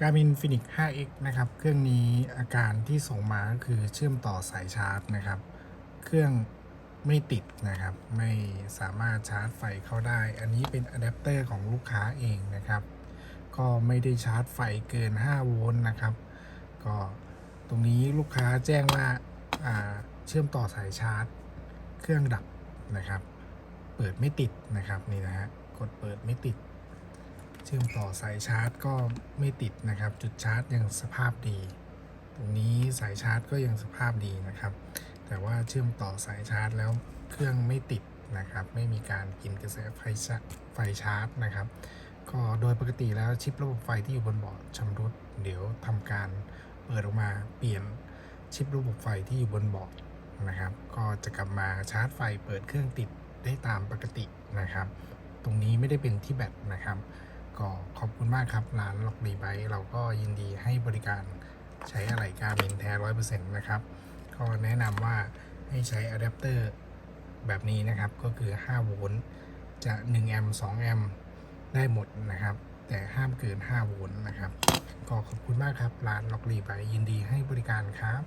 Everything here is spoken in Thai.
Garmin Phoenix 5X นะครับ เครื่องนี้อาการที่ส่งมาก็คือเชื่อมต่อสายชาร์จนะครับ เครื่องไม่ติดนะครับ ไม่สามารถชาร์จไฟเข้าได้ อันนี้เป็นอะแดปเตอร์ของลูกค้าเองนะครับ ก็ไม่ได้ชาร์จไฟเกิน 5 โวลต์นะครับ ก็ตรงนี้ลูกค้าแจ้งว่าอ่าเชื่อมต่อสายชาร์จ เครื่องดับนะครับ เปิดไม่ติดนะครับนี่นะฮะ กดเปิดไม่ติด เชื่อมต่อสายชาร์จก็ไม่ติดนะครับ จุดชาร์จยังสภาพดี ตรงนี้สายชาร์จก็ยังสภาพดีนะครับ แต่ว่าเชื่อมต่อสายชาร์จแล้วเครื่องไม่ติดนะครับ ไม่มีการกินกระแสไฟชาไฟชาร์จนะครับ ก็โดยปกติแล้วชิประบบไฟที่อยู่บนบอร์ดชำรุด เดี๋ยวทำการเปิดออกมาเปลี่ยนชิประบบไฟที่อยู่บนบอร์ดนะครับ ก็จะกลับมาชาร์จไฟเปิดเครื่องติดได้ตามปกตินะครับ ตรงนี้ไม่ได้เป็นที่แบตนะครับ ก็ขอบคุณมากครับ ร้านล็อกดีไบเราก็ยินดีให้บริการใช้อะไหล่การมินแท้ร้อยเปอร์เซ็นต์นะครับ ก็แนะนำว่าให้ใช้อะแดปเตอร์แบบนี้นะครับ ก็คือ 5 โวลต์จะ1แอมป์2แอมป์ได้หมดนะครับ แต่ห้ามเกิน 5 โวลต์นะครับ ก็ขอบคุณมากครับ ร้านล็อกดีไบยินดีให้บริการครับ